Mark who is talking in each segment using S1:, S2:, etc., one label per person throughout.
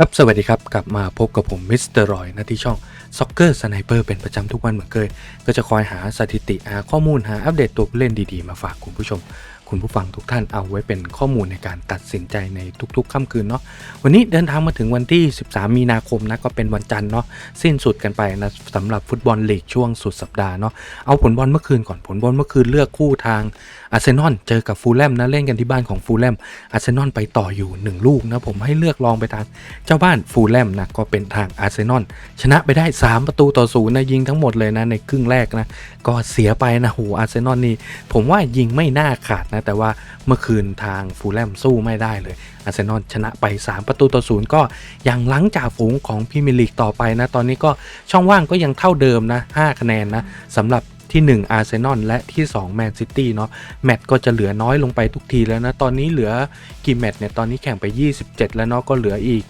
S1: ครับสวัสดีครับ กลับมาพบกับผมมิสเตอร์รอยนะที่ช่องซ็อกเกอร์สไนเปอร์เป็นประจำทุกวันเหมือนเคย ก็จะคอยหาสถิติหาข้อมูลหาอัปเดตตัวผู้เล่นดีๆ มาฝากคุณผู้ชม คุณผู้ฟังทุกท่านเอาไว้เป็นข้อมูลในการตัดสินใจในทุกๆค่ำคืนเนาะวันนี้เดินทางมาถึงวันที่ 13 มีนาคมนะก็เป็นวันจันทร์เนาะสิ้นสุดกันไปนะสำหรับฟุตบอลลีกช่วงสุดสัปดาห์เนาะเอาผลบอลเมื่อคืนก่อนผลบอลเมื่อคืนเลือกคู่ทางอาร์เซนอลเจอกับฟูลแลมนะเล่นกันที่บ้านของฟูลแลมอาร์เซนอลไปต่ออยู่ 1 ลูกนะผมให้เลือกลองไปทางเจ้าบ้านฟูลแลมนะก็เป็นทางอาร์เซนอลชนะไปได้ 3 ประตูต่อศูนย์นะยิงทั้งหมดเลยนะในครึ่งแรกนะก็เสียไปนะโหอาร์เซนอลนี่ผมว่ายิงไม่น่าขาดนะแต่ว่าเมื่อคืนทางฟูลแลมสู้ไม่ได้เลยอาร์เซนอลชนะไป 3 ประตูต่อศูนย์ก็ยังหลังจากฝูงของพรีเมียร์ลีกต่อไปนะตอนนี้ก็ช่องว่างก็ยังเท่าเดิมนะ5คะแนนนะสำหรับที่ 1 อาร์เซนอลและที่ 2 แมนซิตี้เนาะแมตช์ก็จะเหลือน้อยลงไปทุกทีแล้วนะ ตอนนี้เหลือกี่แมตช์เนี่ย ตอนนี้แข่งไป 27 แล้วเนาะก็เหลืออีก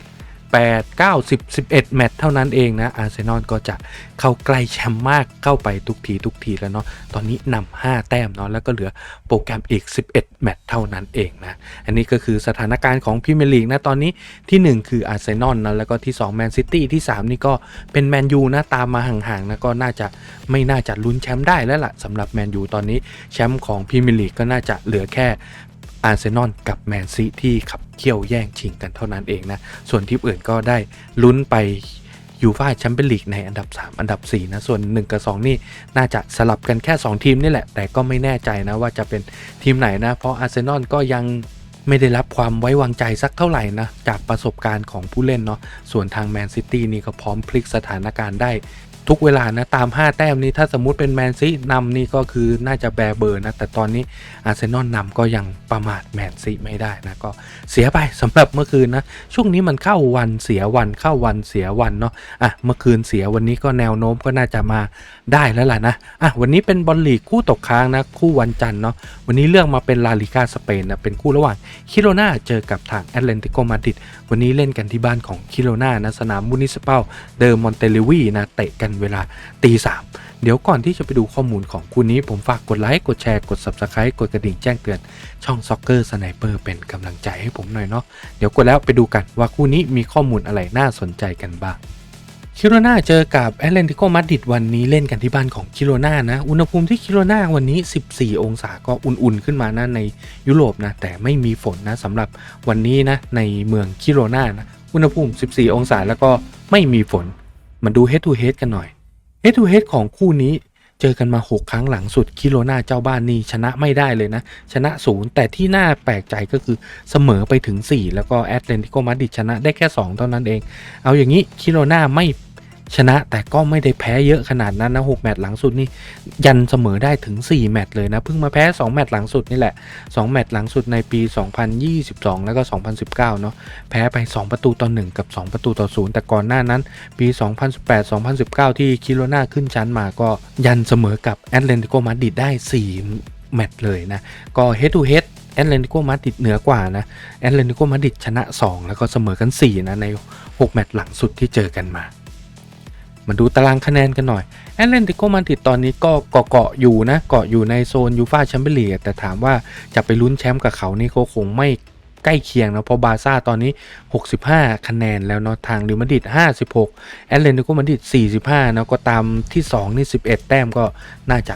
S1: 8 9 10 11 แมตช์เท่านั้นเองนะอาร์เซนอลก็จะเข้าใกล้แชมป์มากเข้าไปทุกทีทุกทีแล้วเนาะตอนนี้นำ5แต้มเนาะแล้วก็เหลือโปรแกรมอีก 11 แมตช์เท่านั้นเองนะอันนี้ก็คือสถานการณ์ของพรีเมียร์ลีกนะตอนนี้ที่ 1 คืออาร์เซนอลนะแล้วก็ที่2แมนซิตี้ที่ 3 นี่ก็เป็นแมนยูนะตามมาห่างๆนะก็น่าจะไม่น่าจะลุ้นแชมป์ได้แล้วล่ะสำหรับแมนยูตอนนี้แชมป์ของพรีเมียร์ลีกก็น่าจะเหลือแค่ อาร์เซนอลกับแมนซีที่ขับเคี่ยวแย่งชิงกันเท่านั้นเองนะ ส่วนทีมอื่นก็ได้ลุ้นไปยูฟ่าแชมเปี้ยนลีกในอันดับ 3 อันดับ 4 นะ ส่วน 1 กับ 2 นี่น่าจะสลับกันแค่ 2 ทีมนี่แหละ แต่ก็ไม่แน่ใจนะว่าจะเป็นทีมไหนนะ เพราะอาร์เซนอลก็ยังไม่ได้รับความไว้วางใจสักเท่าไหร่นะ จากประสบการณ์ของผู้เล่นเนาะส่วนทางแมนซิตี้นี่ก็พร้อมพลิกสถานการณ์ได้ ทุกเวลานะตาม 5 แต้มนี้ถ้าสมมุติเป็นแมนซีนำนี่ก็คือน่าจะแบเบอร์นะ แต่ตอนนี้อาร์เซนอลนำก็ยังประมาทแมนซีไม่ได้นะ ก็เสียไปสำหรับเมื่อคืนนะ ช่วงนี้มันเข้าวันเสียวันเข้าวันเสียวันเนาะอะเมื่อคืนเสียวันนี้ก็แนวโน้มก็น่าจะมาได้แล้วล่ะนะอะวันนี้เป็นบอลลีกคู่ตกค้างนะคู่วันจันทร์เนาะวันนี้เลือกมาเป็นลาลิกาสเปนนะเป็นคู่ระหว่างคิโรนาเจอกับทางแอตเลติโกมาดริดวันนี้เล่นกันที่บ้านของคิโรนานะสนามมูนิสเปาเดอร์มอนเตเลวีนะเตะกันเวลาตีสามเดี๋ยวก่อนที่จะไปดูข้อมูลของคู่นี้ผมฝากกดไลค์ กดแชร์ กด Subscribe กดกระดิ่งแจ้งเตือน ช่องซ็อกเกอร์สไนเปอร์เป็นกำลังใจให้ผมหน่อยเนาะเดี๋ยวกดแล้วไปดูกันว่าคู่นี้มีข้อมูลอะไรน่าสนใจกันบ้างคิโรนาเจอกับแอตเลนติโกมาดริดวันนี้เล่นกันที่บ้านของคิโรนานะ อุณหภูมิที่คิโรนาวันนี้ 14 องศาก็อุ่นๆ ขึ้นมานะในยุโรปนะ แต่ไม่มีฝนนะสำหรับวันนี้นะในเมืองคิโรนานะ อุณหภูมิ 14 องศาแล้วก็ไม่มีฝน มาดู head to head กันหน่อย head to head ของคู่นี้เจอกันมา 6 ครั้งหลังสุดคิโรนาเจ้าบ้านนี่ชนะไม่ได้เลยนะ ชนะศูนย์แต่ที่น่าแปลกใจก็คือเสมอไปถึง 4 แล้วก็แอตเลนติโกมาดริดชนะได้แค่ 2 เท่านั้นเอง เอาอย่างนี้คิโรนาไม่ ชนะแต่ก็ไม่ได้แพ้เยอะขนาดนั้นนะ6แมตช์หลังสุดนี่ยันเสมอได้ถึง 4 แมตช์เลยนะ เพิ่งมาแพ้ 2 แมตช์หลังสุดนี่แหละ 2 แมตช์หลังสุดในปี 2022 แล้วก็ 2019 เนาะแพ้ไป 2 ประตูต่อ 1 กับ 2 ประตูต่อ 0 แต่ก่อนหน้านั้น ปี 2018-2019 ที่คิโรนาขึ้นชั้นมาก็ยันเสมอกับแอตเลนติโกมาดริดได้ 4 แมตช์เลยนะ ก็ head to head แอตเลนติโกมาดริดเหนือกว่านะแอตเลนติโกมาดริดชนะ 2 แล้วก็เสมอกัน 4 นะใน 6 แมตช์หลังสุดที่เจอกันมา มาดูตารางคะแนนกันหน่อยแอตเลนติโกมาดริดตอนนี้ก็เกาะเกาะอยู่นะเกาะอยู่ในโซนยูฟ่าแชมเปี้ยนลีกแต่ถามว่าจะไปลุ้นแชมป์กับเขานี่ก็คงไม่ใกล้เคียงนะเพราะบาซ่าตอนนี้ 65 คะแนนแล้วเนาะทางเรอัลมาดริด56 แอตเลนติโกมาดริด45นะก็ตามที่ 2 นี่ 11 แต้มก็น่าจะ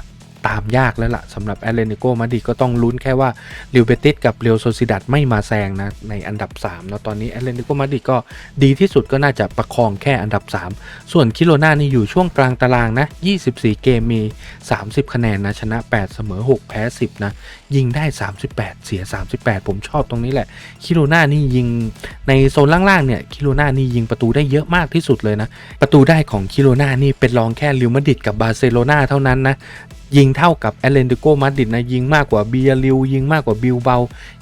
S1: ตามยากแล้วล่ะสำหรับแอตเลนติโกมาดิก็ต้องลุ้นแค่ว่าเรอัลเบติสกับเรอัลโซซิดัดไม่มาแซงนะในอันดับ3แล้วตอนนี้แอตเลนติโกมาดิก็ดีที่สุดก็น่าจะประคองแค่อันดับ 3 ส่วนคิโรนานี่อยู่ช่วงกลางตารางนะ 24 เกมมี 30 คะแนนนะชนะ 8 เสมอ 6 แพ้ 10 นะ ยิงได้ 38 เสีย 38 ผมชอบตรงนี้แหละคิโรนานี่ยิงในโซนล่างๆเนี่ยคิโรนานี่ยิงประตูได้เยอะมากที่สุดเลยนะประตูได้ของคิโรนานี่เป็นรองแค่ลิวมาดริดกับบาร์เซโลนาเท่านั้นนะ ยิงเท่ากับแอตเลนติโกมาดริดนะยิงมากกว่าเบียริวยิงมากกว่าบิลเบา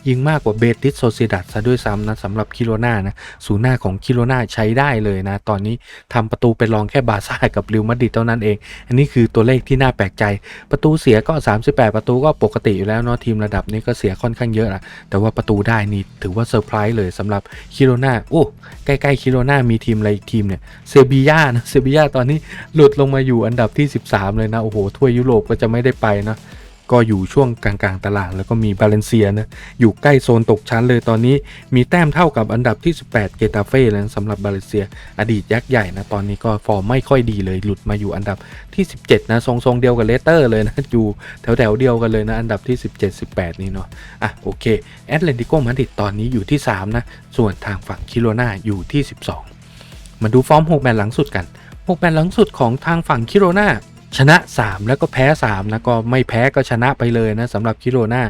S1: ยิงมากกว่าเบติสโซเซดัดซะด้วยซ้ำนะสำหรับคิโรนานะศูนย์หน้าของคิโรนาใช้ได้เลยนะ ตอนนี้ทำประตูเป็นรองแค่บาซ่ากับริวมาดริดเท่านั้นเอง อันนี้คือตัวเลขที่น่าแปลกใจ ประตูเสียก็ 38 ประตูก็ปกติอยู่แล้วเนาะทีมระดับนี้ก็เสียค่อนข้างเยอะนะแต่ว่าประตูได้นี่ถือว่าเซอร์ไพรส์เลยสำหรับคิโรนาโอ้ใกล้ๆคิโรนามีทีมอะไรอีกทีมเนี่ยเซบียานะเซบียาตอนนี้หลุดลงมาอยู่อันดับที่ 13 เลยนะโอ้โหถ้วยยุโรปก็จะไม่ได้ไปนะก็อยู่ช่วงกลางๆตารางแล้วก็มีบาเลนเซียนะอยู่ใกล้โซนตกชั้นเลยตอนนี้มีแต้มเท่ากับอันดับที่ 18 เกตาเฟ่แล้วสำหรับบาเลนเซีย อดีตยักษ์ใหญ่นะตอนนี้ก็ฟอร์มไม่ค่อยดีเลยหลุดมาอยู่อันดับที่ 17 นะทรงๆเดียวกับเลสเตอร์เลยนะอยู่แถวๆเดียวกันเลยนะอันดับที่ 17 18 นี่เนาะอะโอเคแอตเลติโกมาดริดตอนนี้อยู่ที่ 3 นะ ส่วนทางฝั่งคิโรนาอยู่ที่ 12 มาดูฟอร์ม6แมตช์หลังสุดกัน6แมตช์หลังสุดของทางฝั่งคิโรนา ชนะ 3 แล้วก็แพ้3นะก็ไม่แพ้ก็ชนะไปเลยนะสำหรับคิโรนา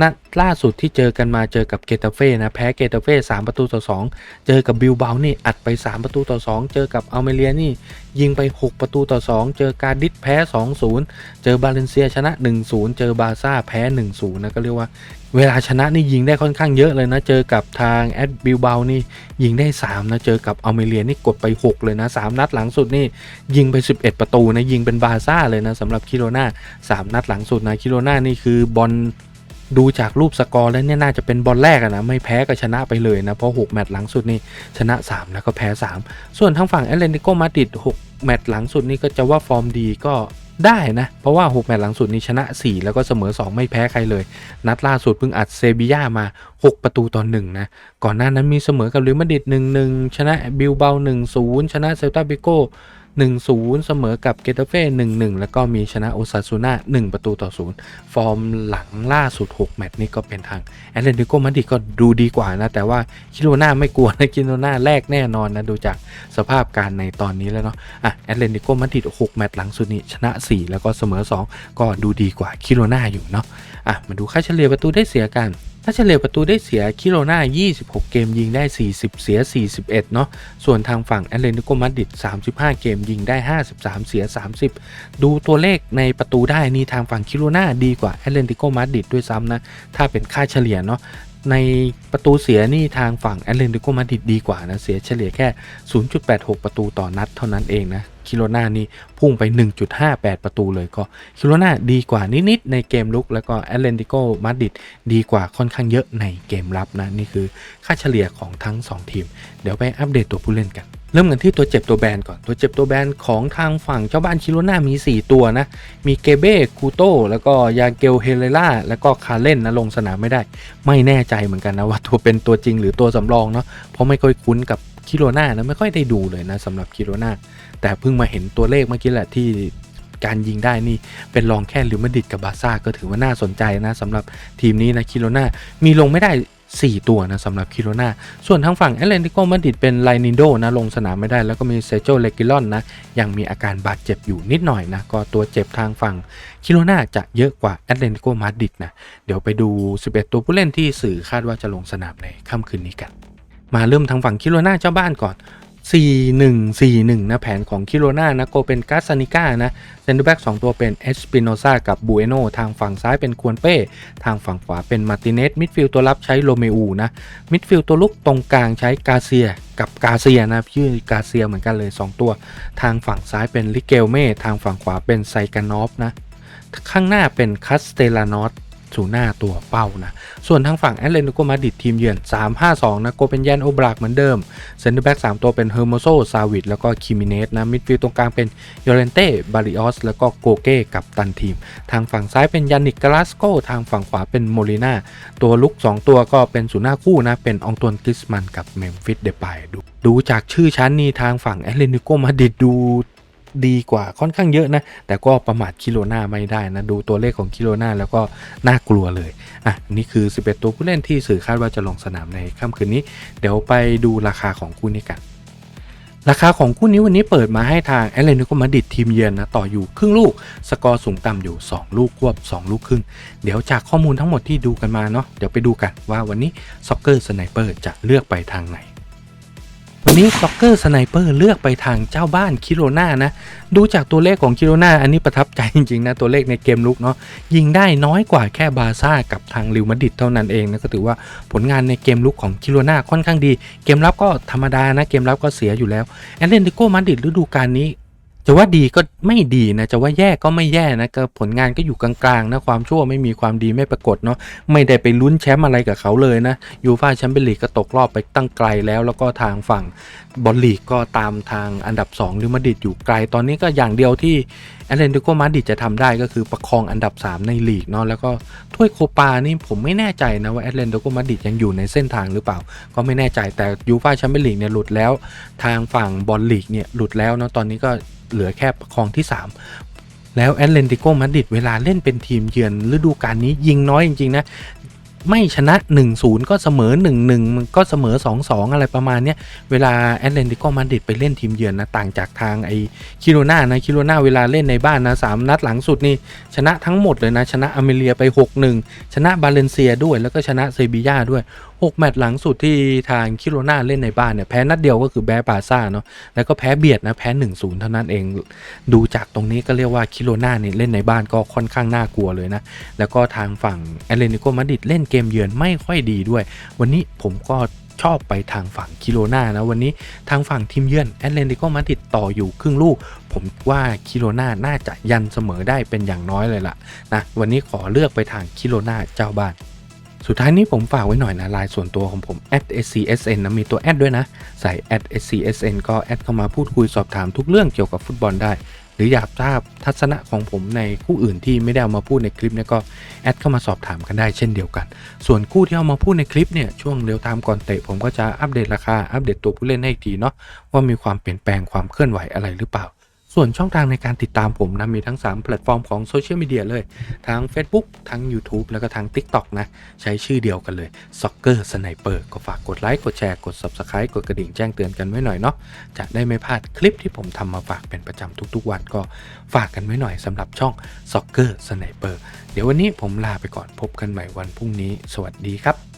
S1: นัดล่าสุดที่เจอกันมาเจอกับเกตาเฟ่นะแพ้เกตาเฟ่3ประตูต่อ 2 เจอกับบิลเบานี่อัดไป 3 ประตูต่อ 2 เจอกับอัลเมเรียนี่ยิงไป 6 ประตูต่อ 2 เจอการดิสแพ้ 2-0 เจอบาเลนเซียชนะ 1-0 เจอบาซ่าแพ้ 1-0นะก็เรียกว่า เวลาชนะนี่ยิงได้ค่อนข้างเยอะเลยนะ เจอกับทางแอดบิลเบานี่ยิงได้ 3 นะ เจอกับอัลเมเรียนี่กดไป 6 เลยนะ 3 นัดหลังสุดนี่ยิงไป 11 ประตูนะ ยิงเป็นบาซ่าเลยนะสำหรับคิโรนา3 นัดหลังสุดนะคิโรนานี่คือบอลดูจากรูปสกอร์แล้วเนี่ยน่าจะเป็นบอลแรกนะไม่แพ้ก็ชนะไปเลยนะเพราะ 6 แมตช์หลังสุดนี่ชนะ 3 แล้วก็แพ้ 3 ส่วนทางฝั่งแอตเลติโกมาดริด6แมตช์หลังสุดนี่ก็จะว่าฟอร์มดีก็ ได้นะ เพราะว่า 6 แมตช์หลังสุดนี้ชนะ 4 แล้วก็เสมอ 2 ไม่แพ้ใครเลย นัดล่าสุดเพิ่งอัดเซบีย่ามา 6 ประตูต่อ1นะ ก่อนหน้านั้นมีเสมอกับลิมาดิด1-1 ชนะบิลเบา1-0 ชนะเซลตาบิโก 1-0 เสมอกับเกตาเฟ่1-1 แล้วก็มีชนะโอซาซูน่า1 ประตูต่อ 0 ฟอร์มหลังล่าสุด 6 แมตช์นี่ก็เป็นทางแอตเลติโกมาดริดก็ดูดีกว่านะ แต่ว่าคิโรนาไม่กลัวนะคิโรนาแรกแน่นอนนะ ดูจากสภาพการในตอนนี้แล้วเนาะอะแอตเลติโกมาดริด6 แมตช์หลังสุดนี้ชนะ 4 แล้วก็เสมอ 2 ก็ดูดีกว่าคิโรนาอยู่เนาะอะมาดูค่าเฉลี่ยประตูได้เสียกัน ถ้าเฉลี่ยประตูได้เสียคิโรนา26 เกมยิงได้ 40 เสีย 41 เนาะ ส่วนทางฝั่งแอตเลติโกมาดริด35 เกมยิงได้ 53 เสีย 30 ดูตัวเลขในประตูได้นี่ทางฝั่งคิโรนาดีกว่าแอตเลติโกมาดริดด้วยซ้ำนะ ถ้าเป็นค่าเฉลี่ยเนาะ ในประตูเสียนี่ทางฝั่งแอตเลติโกมาดริดดีกว่านะ เสียเฉลี่ยแค่ 0.86 ประตูต่อนัดเท่านั้นเองนะคิโรนานี่พุ่งไป 1.58 ประตูเลยก็คิโรนาดีกว่านิด ๆ ในเกมลุก แล้วก็แอตเลติโกมาดริดดีกว่าค่อนข้างเยอะในเกมรับนะ นี่คือค่าเฉลี่ยของทั้ง 2 ทีม เดี๋ยวไปอัปเดตตัวผู้เล่นกัน เริ่มกันที่ตัวเจ็บตัวแบนก่อน ตัวเจ็บตัวแบนของทางฝั่งเจ้าบ้านคิโรนามี 4 ตัวนะ มีเกเบ้คูโตแล้วก็ยาเกลเฮเลล่าแล้วก็คาเล่นนะลงสนามไม่ได้ ไม่แน่ใจเหมือนกันนะว่าตัวเป็นตัวจริงหรือตัวสำรองเนาะเพราะไม่ค่อยคุ้นกับคิโรนานะไม่ค่อยได้ดูเลยนะสำหรับคิโรนาแต่เพิ่งมาเห็นตัวเลขเมื่อกี้แหละที่การยิงได้นี่เป็นรองแค่ลิมาดริดกับบาซ่าก็ถือว่าน่าสนใจนะสำหรับทีมนี้นะคิโรนามีลงไม่ได้ 4 ตัวนะสำหรับคิโรนาส่วนทางฝั่งแอตเลติโกมาดริดเป็นไลนินโดนะลงสนามไม่ได้แล้วก็มีเซโจเลกิลอนนะยังมีอาการบาดเจ็บอยู่นิดหน่อยนะก็ตัวเจ็บทางฝั่งคิโรนาจะเยอะกว่าแอตเลติโกมาดริดนะเดี๋ยวไปดู 11 ตัวผู้เล่นที่สื่อคาดว่าจะลงสนามในค่ำคืนนี้กันมาเริ่มทางฝั่งคิโรนาเจ้าบ้านก่อน 4141 นะ แผนของคิโรนานะก็เป็นกาซานิก้านะเซนเตอร์แบ็ก2ตัวเป็นเอสปิโนซากับบูเอโนทางฝั่งซ้ายเป็นควนเป้ ทางฝั่งขวาเป็นมาร์ติเนสมิดฟิลด์ตัวรับใช้โรเมอูนะมิดฟิลด์ตัวลุกตรงกลางใช้กาเซียกับกาเซียนะชื่อกาเซียเหมือนกันเลย 2 ตัว ทางฝั่งซ้ายเป็นลิเกลเม่ทางฝั่งขวาเป็นไซกานอฟนะข้างหน้าเป็นคัสเตลานอส สู่หน้าตัวเป้านะ ส่วนทางฝั่งแอตเลติโกมาดิดทีมเยือน 3-5-2 นะโกเป็นแยนโอบรากเหมือนเดิม เซนเตอร์แบ็ก3ตัวเป็นเฮอร์โมโซซาวิดแล้วก็คิมิเนสนะ มิดฟิลด์ตรงกลางเป็นยอเรนเต้ บาริออส แล้วก็โกเก้กับตันทีม ทางฝั่งซ้ายเป็นยานิกกาลาสโก ทางฝั่งขวาเป็นโมลิน่า ตัวลุก 2 ตัวก็เป็นศูนย์หน้าคู่นะ เป็นองตวนกิสมันกับเมมฟิสเดปายดู ดูจากชื่อชั้นนี่ทางฝั่งแอตเลติโกมาดิดดู ดีกว่าค่อนข้างเยอะนะ แต่ก็ประมาทคิโลนาไม่ได้นะ ดูตัวเลขของคิโลนาแล้วก็น่ากลัวเลย อะ นี่คือ 11 ตัวผู้เล่นที่สื่อคาดว่าจะลงสนามในค่ำคืนนี้ เดี๋ยวไปดูราคาของคู่นี้กันราคาของคู่นี้วันนี้เปิดมาให้ทางแอตเลติโกมาดิดทีมเยือนนะต่ออยู่ครึ่งลูก สกอร์สูงต่ำอยู่ 2 ลูกควบ 2 ลูกครึ่ง เดี๋ยวจากข้อมูลทั้งหมดที่ดูกันมาเนาะเดี๋ยวไปดูกันว่าวันนี้ซ็อกเกอร์สไนเปอร์จะเลือกไปทางไหน วันนี้ซ็อกเกอร์สไนเปอร์เลือกไปทางเจ้าบ้านคิโรนานะ ดูจากตัวเลขของคิโรนาอันนี้ประทับใจจริงๆนะ ตัวเลขในเกมลุกเนาะยิงได้น้อยกว่าแค่บาซ่ากับทางริวมาดิดเท่านั้นเองนะ ก็ถือว่าผลงานในเกมลุกของคิโรนาค่อนข้างดี เกมรับก็ธรรมดานะ เกมรับก็เสียอยู่แล้วแอนเดนติโกมาดิดฤดูกาลนี้ จะว่าดีก็ไม่ดีนะจะว่าแย่ก็ไม่แย่นะก็ผลงานก็อยู่กลางๆนะความชั่วไม่มีความดีไม่ปรากฏเนาะไม่ได้ไปลุ้นแชมป์อะไรกับเขาเลยนะยูฟ่าแชมเปี้ยนลีกก็ตกรอบไปตั้งไกลแล้ว แล้วก็ทางฝั่งบอลลีกก็ตามทางอันดับ2ลิมาดิดอยู่ไกล ตอนนี้ก็อย่างเดียวที่แอตเลติโกมาดิดจะทำได้ก็คือประคองอันดับ 3 ในลีกเนาะแล้วก็ถ้วยโคปานี่ผมไม่แน่ใจนะว่าแอตเลติโกมาดิดยังอยู่ในเส้นทางหรือเปล่า ก็ไม่แน่ใจแต่ยูฟ่าแชมเปี้ยนลีกเนี่ยหลุดแล้ว ทางฝั่งบอลลีกเนี่ยหลุดแล้วเนาะตอนนี้ก็ เหลือแค่ประคองที่ 3 แล้วแอตเลนติโกมาดริดเวลาเล่นเป็นทีมเยือนฤดูกาลนี้ยิงน้อยจริง ๆ นะ ไม่ชนะ 1-0 ก็เสมอ 1-1มันก็เสมอ 2-2 อะไรประมาณเนี้ยเวลาแอตเลนติโกมาดริดไปเล่นทีมเยือนนะต่างจากทางไอคิโรนานะคิโรนาเวลาเล่นในบ้านนะสามนัดหลังสุดนี่ชนะทั้งหมดเลยนะชนะอเมเรียไป 6-1 ชนะบาเลนเซียด้วยแล้วก็ชนะเซบีย่าด้วย6 แมตช์หลังสุดที่ทางคิโรนาเล่นในบ้านเนี่ยแพ้นัดเดียวก็คือแบ้ปาซ่าเนาะแล้วก็แพ้เบียดนะแพ้ 1-0 เท่านั้นเอง ดูจากตรงนี้ก็เรียกว่าคิโรนาเนี่ยเล่นในบ้านก็ค่อนข้างน่ากลัวเลยนะ แล้วก็ทางฝั่งแอตเลติโกมาดริดเล่นเกมเยือนไม่ค่อยดีด้วย วันนี้ผมก็ชอบไปทางฝั่งคิโรนานะ วันนี้ทางฝั่งทีมเยือนแอตเลติโกมาดริดต่ออยู่ครึ่งลูก ผมว่าคิโรนาน่าจะยันเสมอได้เป็นอย่างน้อยเลยล่ะนะวันนี้ขอเลือกไปทางคิโรนาเจ้าบ้าน สุดท้ายนี้ผมฝากไว้หน่อยนะลน์ส่วนตัวของผม @scsn นะมีตัวแอดด้วยนะ ใส่ @scsn ก็แอดเข้ามาพูดคุยสอบถามทุกเรื่องเกี่ยวกับฟุตบอลได้ หรืออยากทราบทัศนะของผมในคู่อื่นที่ไม่ได้เอามาพูดในคลิปเนี่ยก็แอดเข้ามาสอบถามกันได้เช่นเดียวกัน ส่วนคู่ที่เอามาพูดในคลิปเนี่ยช่วงเร็วตามก่อนเตะผมก็จะอัปเดตราคาอัปเดตตัวผู้เล่นให้อีกทีเนาะว่ามีความเปลี่ยนแปลงความเคลื่อนไหวอะไรหรือเปล่า ส่วนช่องทางในการติดตามผมนะมีทั้ง 3 แพลตฟอร์มของโซเชียลมีเดียเลย ทั้ง Facebook ทั้ง YouTube แล้วก็ทั้ง TikTok นะ ใช้ชื่อเดียวกันเลย Soccer Sniper ก็ฝากกดไลค์กดแชร์กด Subscribe กดกระดิ่งแจ้งเตือนกันไว้หน่อยเนาะจะได้ไม่พลาดคลิปที่ผมทำมาฝากเป็นประจำทุกๆวันก็ฝากกันไว้หน่อยสำหรับช่อง Soccer Sniper เดี๋ยววันนี้ผมลาไปก่อนพบกันใหม่วันพรุ่งนี้ สวัสดีครับ